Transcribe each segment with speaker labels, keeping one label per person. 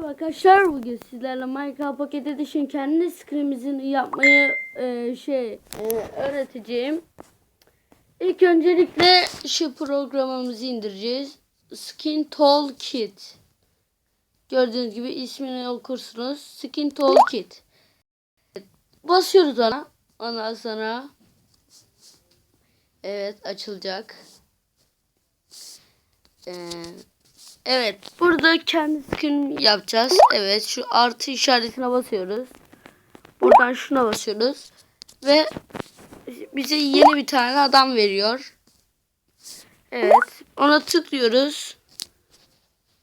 Speaker 1: Merhaba arkadaşlar bugün sizlerle Minecraft Pocket Edition kendi screen'imizin yapmayı e, şey e, öğreteceğim. İlk öncelikle şu programımızı indireceğiz. Skin Tool Kit. Gördüğünüz gibi ismini okursunuz. Skin Tool Kit. Basıyoruz ona. Ondan sonra Evet açılacak. Ee, Evet, burada kendi skin yapacağız. Evet, şu artı işaretine basıyoruz. Buradan şuna basıyoruz. Ve bize yeni bir tane adam veriyor. Evet, ona tıklıyoruz.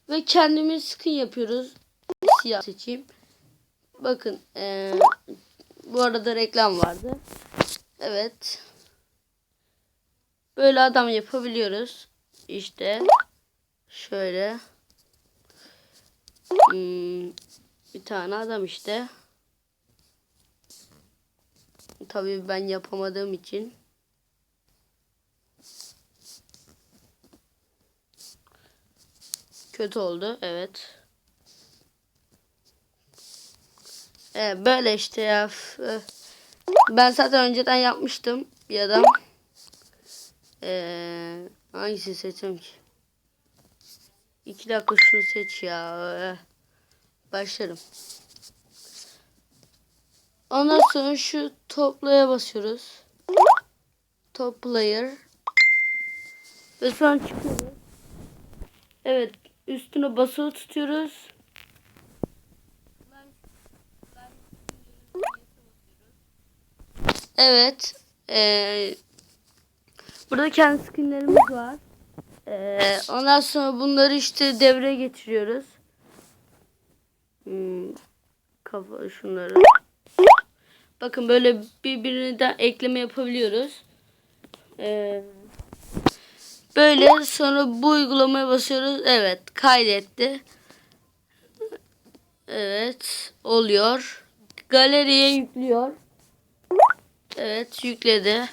Speaker 1: Ve kendimiz skin yapıyoruz. Siyah seçeyim. Bakın, ee, bu arada reklam vardı. Evet. Böyle adam yapabiliyoruz. İşte. Şöyle. Hmm, bir tane adam işte. Tabii ben yapamadığım için. Kötü oldu. Evet. Evet böyle işte ya. Ben zaten önceden yapmıştım bir adam. Ee, hangisi seçeceğim ki? İki dakika şunu seç ya. Başlarım. Ondan sonra şu toplaya basıyoruz. Top player. Ve sonra çıkıyoruz. Evet. Üstüne basılı tutuyoruz. Evet. Ee, burada kendi skinlerimiz var. Ee, ondan sonra bunları işte devreye getiriyoruz. Hmm, kafa şunları. Bakın böyle birbirine de ekleme yapabiliyoruz. Ee, böyle sonra bu uygulamaya basıyoruz. Evet kaydetti. Evet oluyor. Galeriye yüklüyor. Evet yükledi.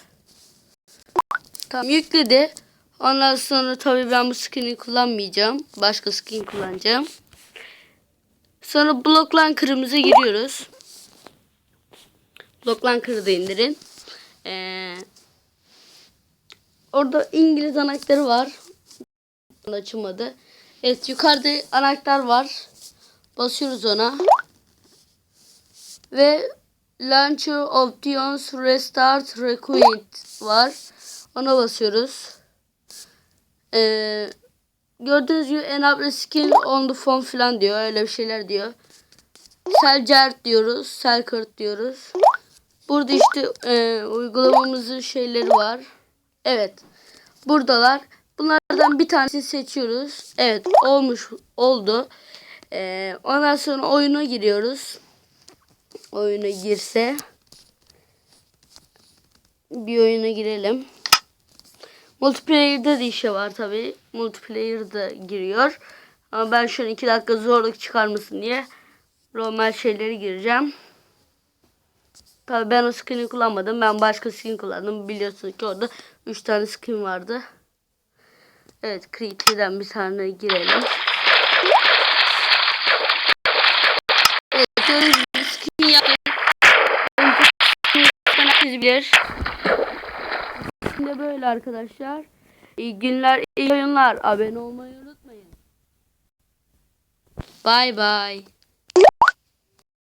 Speaker 1: Tamam yükledi. Ondan sonra tabii ben bu skin'i kullanmayacağım. Başka skin kullanacağım. Sonra bloklan kırmızı giriyoruz. Bloklan kırı indirin. Ee, orada İngiliz anahtarı var. Açılmadı. Evet yukarıda anahtar var. Basıyoruz ona. Ve Launcher Options Restart Requient var. Ona basıyoruz. Ee, gördüğünüz gibi enable skin on the phone falan diyor. Öyle bir şeyler diyor. Selcert diyoruz. Selkart diyoruz. Burada işte e, uygulamamızın şeyleri var. Evet. Buradalar. Bunlardan bir tanesini seçiyoruz. Evet olmuş oldu. Ee, ondan sonra oyuna giriyoruz. Oyuna girse. Bir oyuna girelim. Multiplayer'da da işe var tabi. Multiplayer'da giriyor. Ama ben an 2 dakika zorluk çıkarmasın diye normal şeyleri gireceğim. Tabi ben o skin'i kullanmadım. Ben başka skin kullandım. Biliyorsunuz ki orada 3 tane skin vardı. Evet Creative'den bir tane girelim. Evet gördüğünüz gibi skin yaptım. Herkes bilir. Böyle arkadaşlar. İyi günler, iyi oyunlar. Abone olmayı unutmayın. Bay bay.